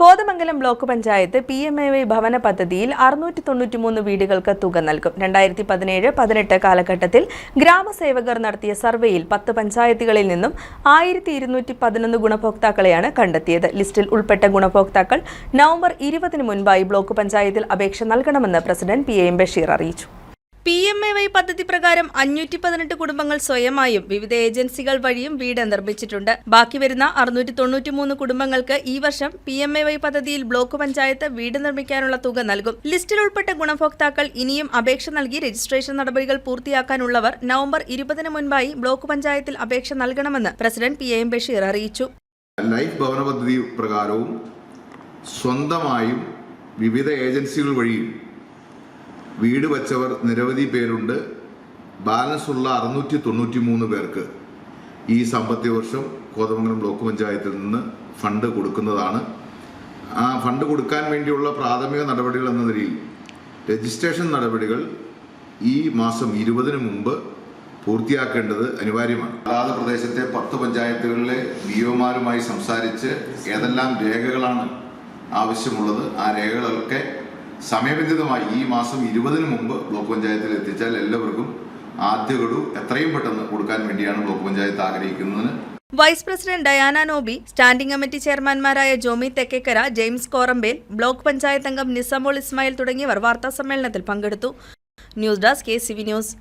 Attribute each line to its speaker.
Speaker 1: Kothamangalam block panchayat P M A Y ഭവന പദ്ധതിയിൽ അറുന്നൂറ്റി തൊണ്ണൂറ്റിമൂന്ന് വീടുകൾക്ക് തുക നൽകും. രണ്ടായിരത്തി പതിനേഴ് പതിനെട്ട് കാലഘട്ടത്തിൽ ഗ്രാമസേവകർ നടത്തിയ സർവേയിൽ പത്ത് പഞ്ചായത്തുകളിൽ നിന്നും ആയിരത്തി ഇരുന്നൂറ്റി പതിനൊന്ന് ഗുണഭോക്താക്കളെയാണ് കണ്ടെത്തിയത്. ലിസ്റ്റിൽ ഉൾപ്പെട്ട ഗുണഭോക്താക്കൾ നവംബർ ഇരുപതിന് മുൻപായി ബ്ലോക്ക് പഞ്ചായത്തിൽ അപേക്ഷ നൽകണമെന്ന് പ്രസിഡന്റ് പി എം ബഷീർ അറിയിച്ചു. പി എം എ വൈ പദ്ധതി പ്രകാരം അഞ്ഞൂറ്റി പതിനെട്ട് കുടുംബങ്ങൾ സ്വയമായും വിവിധ ഏജൻസികൾ വഴിയും വീട് നിർമ്മിച്ചിട്ടുണ്ട്. ബാക്കി വരുന്ന അറുന്നൂറ്റി തൊണ്ണൂറ്റിമൂന്ന് കുടുംബങ്ങൾക്ക് ഈ വർഷം പി എം എ വൈ പദ്ധതിയിൽ ബ്ലോക്ക് പഞ്ചായത്ത് വീട് നിർമ്മിക്കാനുള്ള തുക നൽകും. ലിസ്റ്റിൽ ഉൾപ്പെട്ട ഗുണഭോക്താക്കൾ ഇനിയും അപേക്ഷ നൽകി രജിസ്ട്രേഷൻ നടപടികൾ പൂർത്തിയാക്കാനുള്ളവർ നവംബർ ഇരുപതിന് മുൻപായി ബ്ലോക്ക് പഞ്ചായത്തിൽ അപേക്ഷ നൽകണമെന്ന് പ്രസിഡന്റ് പി എം ബഷീർ അറിയിച്ചു.
Speaker 2: ലൈഫ് ഭവന പദ്ധതി പ്രകാരവും സ്വന്തമായും വിവിധ ഏജൻസികൾ വഴിയും വീട് വച്ചവർ നിരവധി പേരുണ്ട്. ബാലൻസ് ഉള്ള അറുന്നൂറ്റി തൊണ്ണൂറ്റി മൂന്ന് പേർക്ക് ഈ സാമ്പത്തിക വർഷം കോതമംഗലം ബ്ലോക്ക് പഞ്ചായത്തിൽ നിന്ന് ഫണ്ട് കൊടുക്കുന്നതാണ്. ആ ഫണ്ട് കൊടുക്കാൻ വേണ്ടിയുള്ള പ്രാഥമിക നടപടികൾ എന്ന നിലയിൽ രജിസ്ട്രേഷൻ നടപടികൾ ഈ മാസം ഇരുപതിന് മുമ്പ് പൂർത്തിയാക്കേണ്ടത് അനിവാര്യമാണ്. അതാത് പ്രദേശത്തെ പത്ത് പഞ്ചായത്തുകളിലെ വിഒമാരുമായി സംസാരിച്ച് ഏതെല്ലാം രേഖകളാണ് ആവശ്യമുള്ളത് ആ രേഖകളൊക്കെ സമയബന്ധിതമായി ഈ മാസം ഇരുപതിന് മുമ്പ് ബ്ലോക്ക് പഞ്ചായത്തിൽ എത്തിച്ചാൽ എല്ലാവർക്കും ആദ്യ ഗഡു എത്രയും പെട്ടെന്ന് കൊടുക്കാൻ വേണ്ടിയാണ് block panchayat ആഗ്രഹിക്കുന്നതിന്.
Speaker 1: Vice president Diana Noby standing committee ചെയർമാൻമാരായ Jomy Thekkekara James Korambel block panchayat അംഗം നിസാമോൾ ഇസ്മായിൽ തുടങ്ങിയവർ വാർത്താസമ്മേളനത്തിൽ പങ്കെടുത്തു. News desk K news.